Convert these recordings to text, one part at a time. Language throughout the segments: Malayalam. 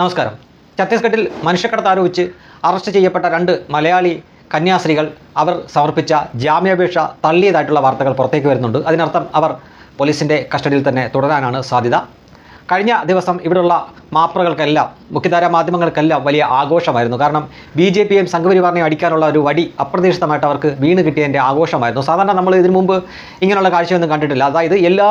നമസ്കാരം. ഛത്തീസ്ഗഡിൽ മനുഷ്യക്കടത്ത് ആരോപിച്ച് അറസ്റ്റ് ചെയ്യപ്പെട്ട രണ്ട് മലയാളി കന്യാസ്ത്രീകൾ അവർ സമർപ്പിച്ച ജാമ്യാപേക്ഷ തള്ളിയതായിട്ടുള്ള വാർത്തകൾ പുറത്തേക്ക് വരുന്നുണ്ട്. അതിനർത്ഥം അവർ പോലീസിന്റെ കസ്റ്റഡിയിൽ തന്നെ തുടരാനാണ് സാധ്യത. കഴിഞ്ഞ ദിവസം ഇവിടെയുള്ള മാപ്രകൾക്കെല്ലാം മുഖ്യധാര മാധ്യമങ്ങൾക്കെല്ലാം വലിയ ആഘോഷമായിരുന്നു. കാരണം ബി ജെ പിയും സംഘപരിവാറിനെയും അടിക്കാനുള്ള ഒരു വടി അപ്രതീക്ഷിതമായിട്ട് അവർക്ക് വീണ് കിട്ടിയതിന്റെ ആഘോഷമായിരുന്നു. സാധാരണ നമ്മൾ ഇതിനു മുമ്പ് ഇങ്ങനെയുള്ള കാഴ്ചയൊന്നും കണ്ടിട്ടില്ല. അതായത് എല്ലാ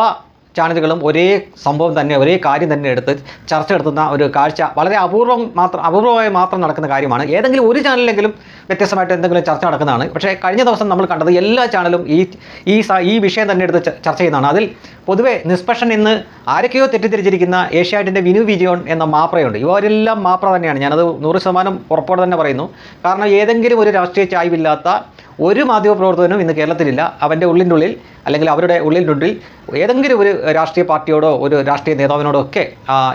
ചാനലുകളും ഒരേ സംഭവം തന്നെ ഒരേ കാര്യം തന്നെ എടുത്ത് ചർച്ച നടത്തുന്ന ഒരു കാഴ്ച വളരെ അപൂർവം മാത്രം അപൂർവമായി മാത്രം നടക്കുന്ന കാര്യമാണ്. ഏതെങ്കിലും ഒരു ചാനലിലെങ്കിലും വ്യത്യസ്തമായിട്ട് എന്തെങ്കിലും ചർച്ച നടക്കുന്നതാണ്. പക്ഷേ കഴിഞ്ഞ ദിവസം നമ്മൾ കണ്ടത് എല്ലാ ചാനലും ഈ ഈ ഈ വിഷയം തന്നെ എടുത്ത് ചർച്ച ചെയ്യുന്നതാണ്. അതിൽ പൊതുവേ നിഷ്പക്ഷൻ ഇന്ന് ആരൊക്കെയോ തെറ്റിദ്ധരിച്ചിരിക്കുന്ന ഏഷ്യാറ്റിന്റെ വിനു വിജയോൺ എന്ന മാപ്രയുണ്ട്. ഇവരെല്ലാം മാപ്ര തന്നെയാണ്. ഞാനത് നൂറ് ശതമാനം ഉറപ്പോടെ തന്നെ പറയുന്നു. കാരണം ഏതെങ്കിലും ഒരു രാഷ്ട്രീയ ചായ്വില്ലാത്ത ഒരു മാധ്യമ മാധ്യമപ്രവർത്തകനും ഇന്ന് കേരളത്തിലില്ല. അവന്റെ ഉള്ളിന്റെ ഉള്ളിൽ അല്ലെങ്കിൽ അവരുടെ ഉള്ളിൽ ഏതെങ്കിലും ഒരു രാഷ്ട്രീയ പാർട്ടിയോടോ ഒരു രാഷ്ട്രീയ നേതാവിനോടോ ഒക്കെ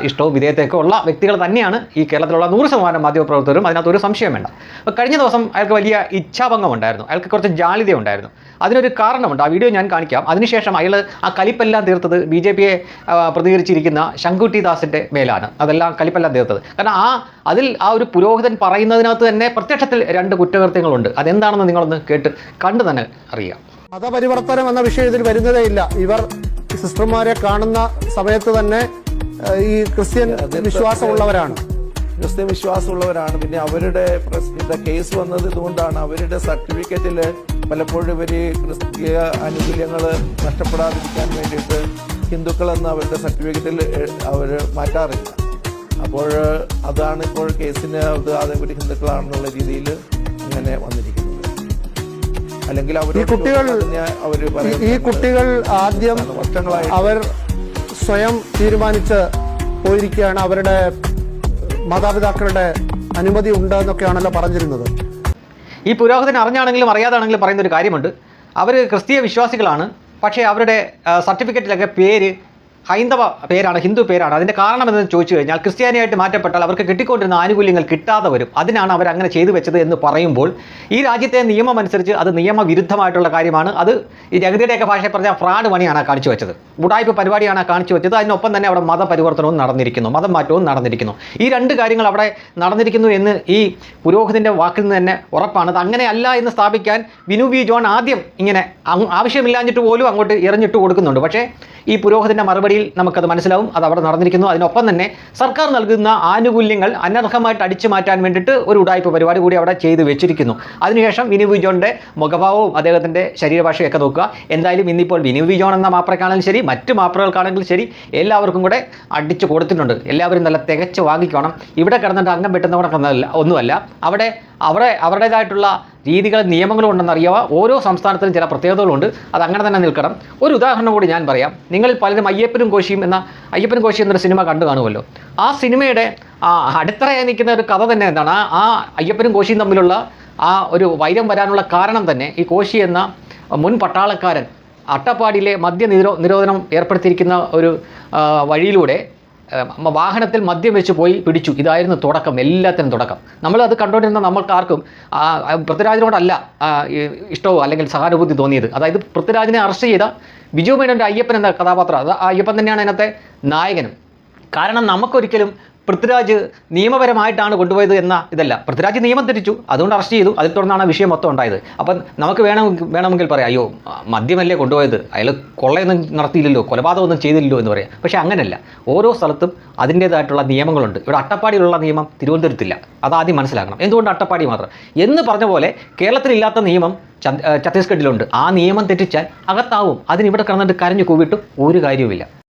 ഇഷ്ടവും വിധേയത്തേക്കോ ഉള്ള വ്യക്തികൾ തന്നെയാണ് ഈ കേരളത്തിലുള്ള നൂറ് ശതമാനം മാധ്യമപ്രവർത്തകരും. അതിനകത്ത് ഒരു സംശയം വേണ്ട. അപ്പോൾ കഴിഞ്ഞ ദിവസം അയാൾക്ക് വലിയ ഇച്ഛാഭംഗം ഉണ്ടായിരുന്നു. അയാൾക്ക് കുറച്ച് ജാളിത ഉണ്ടായിരുന്നു. അതിനൊരു കാരണമുണ്ട്. ആ വീഡിയോ ഞാൻ കാണിക്കാം. അതിനുശേഷം അയാൾ ആ കലിപ്പെല്ലാം തീർത്തത് ബി ജെ പിയെ പ്രതികരിച്ചിരിക്കുന്ന ശങ്കുട്ടി ദാസിന്റെ മേലാണ്. അതെല്ലാം കലിപ്പെല്ലാം തീർത്തത്. കാരണം ആ അതിൽ ആ ഒരു പുരോഹിതൻ പറയുന്നതിനകത്ത് തന്നെ പ്രത്യക്ഷത്തിൽ രണ്ട് കുറ്റകൃത്യങ്ങളുണ്ട്. അതെന്താണെന്ന് നിങ്ങളൊന്ന് കേട്ട് കണ്ടു തന്നെ അറിയാം. മതപരിവർത്തനം എന്ന വിഷയത്തിൽ ഇതിൽ വരുന്നതേ ഇല്ല. ഇവർ സിസ്റ്റർമാരെ കാണുന്ന സമയത്ത് തന്നെ ഈ ക്രിസ്ത്യൻ വിശ്വാസമുള്ളവരാണ്. ക്രിസ്ത്യൻ വിശ്വാസമുള്ളവരാണ്. പിന്നെ അവരുടെ കേസ് വന്നത് ഇതുകൊണ്ടാണ്. അവരുടെ സർട്ടിഫിക്കറ്റിൽ പലപ്പോഴും ഇവർ ക്രിസ്തീയ ആനുകൂല്യങ്ങൾ നഷ്ടപ്പെടാതിരിക്കാൻ വേണ്ടിയിട്ട് ഹിന്ദുക്കളെന്ന് അവരുടെ സർട്ടിഫിക്കറ്റിൽ അവർ മാറ്റാറില്ല. അപ്പോൾ അതാണ് ഇപ്പോൾ കേസിന് അത് അതേപോലെ ഹിന്ദുക്കളാണെന്നുള്ള രീതിയിൽ ഇങ്ങനെ വന്നിരിക്കുന്നത്. അല്ലെങ്കിൽ അവർ ഈ കുട്ടികൾ ഈ- കുട്ടികൾ ആദ്യം അവർ സ്വയം തീരുമാനിച്ച് പോയിരിക്കുകയാണ്. അവരുടെ മാതാപിതാക്കളുടെ അനുമതി ഉണ്ട് എന്നൊക്കെയാണല്ലോ പറഞ്ഞിരുന്നത്. ഈ പുരോഹിതൻ അറിഞ്ഞാണെങ്കിലും അറിയാതാണെങ്കിലും പറയുന്ന ഒരു കാര്യമുണ്ട്. അവർ ക്രിസ്തീയ വിശ്വാസികളാണ്. പക്ഷേ അവരുടെ സർട്ടിഫിക്കറ്റിലൊക്കെ പേര് ഹൈന്ദവ പേരാണ് ഹിന്ദു പേരാണ്. അതിന്റെ കാരണം എന്ന് ചോദിച്ചു കഴിഞ്ഞാൽ ക്രിസ്ത്യാനിയായിട്ട് മാറ്റപ്പെട്ടാൽ അവർക്ക് കിട്ടിക്കൊണ്ടിരുന്ന ആനുകൂല്യങ്ങൾ കിട്ടാതെ വരും. അതിനാണ് അവർ അങ്ങനെ ചെയ്തു വെച്ചത് എന്ന് പറയുമ്പോൾ ഈ രാജ്യത്തെ നിയമം അനുസരിച്ച് അത് നിയമവിരുദ്ധമായിട്ടുള്ള കാര്യമാണ്. അത് ഈ ജഗതിയുടെയൊക്കെ ഭാഷയിൽ പറഞ്ഞാൽ ഫ്രാഡ് പണിയാണ് കാണിച്ചു വെച്ചത്. ഉടായ്പ പരിപാടിയാണ് കാണിച്ചു വെച്ചത്. അതിനൊപ്പം തന്നെ അവിടെ മതപരിവർത്തനവും നടന്നിരിക്കുന്നു മതം മാറ്റവും നടന്നിരിക്കുന്നു. ഈ രണ്ട് കാര്യങ്ങൾ അവിടെ നടന്നിരിക്കുന്നു എന്ന് ഈ പുരോഹിതന്റെ വാക്കിൽ നിന്ന് തന്നെ ഉറപ്പാണ്. അത് അങ്ങനെയല്ല എന്ന് സ്ഥാപിക്കാൻ വിനു വി ജോൺ ആദ്യം ഇങ്ങനെ ആവശ്യമില്ലാഞ്ഞിട്ട് പോലും അങ്ങോട്ട് എറിഞ്ഞിട്ട് കൊടുക്കുന്നുണ്ട്. പക്ഷേ ഈ പുരോഹിതന്റെ മറുപടിയിൽ നമുക്കത് മനസ്സിലാവും. അത് അവിടെ നടന്നിരിക്കുന്നു. അതിനൊപ്പം തന്നെ സർക്കാർ നൽകുന്ന ആനുകൂല്യങ്ങൾ അനർഹമായിട്ട് അടിച്ചു മാറ്റാൻ വേണ്ടിയിട്ട് ഒരു ഉടായ്പ പരിപാടി കൂടി അവിടെ ചെയ്തു വെച്ചിരിക്കുന്നു. അതിനുശേഷം വിനു വിജോണിന്റെ മുഖഭാവവും അദ്ദേഹത്തിന്റെ ശരീരഭാഷയൊക്കെ നോക്കുക. എന്തായാലും ഇന്നിപ്പോൾ വിനു വിജോൺ എന്ന മാപ്രക്കാണെങ്കിലും ശരി മറ്റ് മാപ്രകൾക്കാണെങ്കിലും ശരി എല്ലാവർക്കും കൂടെ അടിച്ചു കൊടുത്തിട്ടുണ്ട്. എല്ലാവരും നല്ല തികച്ച് വാങ്ങിക്കണം. ഇവിടെ കിടന്നിട്ട് അംഗം വെട്ടുന്നവരൊന്നല്ല ഒന്നുമല്ല. അവിടെ അവിടെ അവരുടേതായിട്ടുള്ള രീതികളും നിയമങ്ങളും ഉണ്ടെന്ന് അറിയാവുക ഓരോ സംസ്ഥാനത്തിനും ചില പ്രത്യേകതകളുണ്ട്. അത് അങ്ങനെ തന്നെ നിൽക്കണം. ഒരു ഉദാഹരണം കൂടി ഞാൻ പറയാം. നിങ്ങൾ പലരും അയ്യപ്പനും കോശിയും എന്ന അയ്യപ്പനും കോശി എന്നൊരു സിനിമ കണ്ടു കാണുമല്ലോ. ആ സിനിമയുടെ അടിത്തറയായി നിൽക്കുന്ന ഒരു കഥ തന്നെ എന്താണ്? ആ അയ്യപ്പനും കോശിയും തമ്മിലുള്ള ആ ഒരു വൈരം വരാനുള്ള കാരണം തന്നെ ഈ കോശി എന്ന മുൻ പട്ടാളക്കാരൻ അട്ടപ്പാടിയിലെ മദ്യ നിരോ നിരോധനം ഏർപ്പെടുത്തിയിരിക്കുന്ന ഒരു വഴിയിലൂടെ വാഹനത്തിൽ മദ്യം വെച്ച് പോയി പിടിച്ചു. ഇതായിരുന്നു തുടക്കം. എല്ലാത്തിനും തുടക്കം. നമ്മളത് കണ്ടുകൊണ്ടിരുന്ന നമ്മൾക്ക് ആർക്കും ആ, ആ, പൃഥ്വിരാജിനോടല്ല ഇഷ്ടവും അല്ലെങ്കിൽ സഹാനുഭൂതി തോന്നിയത്. അതായത് പൃഥ്വിരാജിനെ അറസ്റ്റ് ചെയ്ത ബിജു മേനോന്റെ അയ്യപ്പൻ എന്ന കഥാപാത്രം. അത് അയ്യപ്പൻ തന്നെയാണ് അതിനകത്തെ നായകനും. കാരണം നമുക്കൊരിക്കലും പൃഥ്വിരാജ് നിയമപരമായിട്ടാണ് കൊണ്ടുപോയത് എന്ന ഇതല്ല. പൃഥ്വിരാജ് നിയമം തെറ്റിച്ചു. അതുകൊണ്ട് അറസ്റ്റ് ചെയ്തു. അതിൽ തുടർന്നാണ് ആ വിഷയം മൊത്തം ഉണ്ടായത്. അപ്പം നമുക്ക് വേണം വേണമെങ്കിൽ പറയാം. അയ്യോ മദ്യമല്ലേ കൊണ്ടുപോയത്? അയാൾ കൊള്ളയൊന്നും നടത്തിയില്ലല്ലോ. കൊലപാതകമൊന്നും ചെയ്തില്ലല്ലോ എന്ന് പറയാം. പക്ഷേ അങ്ങനെയല്ല ഓരോ സ്ഥലത്തും അതിന്റേതായിട്ടുള്ള നിയമങ്ങളുണ്ട്. ഇവിടെ അട്ടപ്പാടിയിലുള്ള നിയമം തിരുവനന്തപുരത്തില്ല. അതാദ്യം മനസ്സിലാക്കണം. എന്തുകൊണ്ട് അട്ടപ്പാടി മാത്രം? എന്ന് പറഞ്ഞ പോലെ കേരളത്തിലില്ലാത്ത നിയമം ഛത്തീസ്ഗഡിലുണ്ട്. ആ നിയമം തെറ്റിച്ചാൽ അകത്താവും. അതിനിവിടെ കിടന്നിട്ട് കരഞ്ഞു കൂവിട്ടും ഒരു കാര്യവുമില്ല.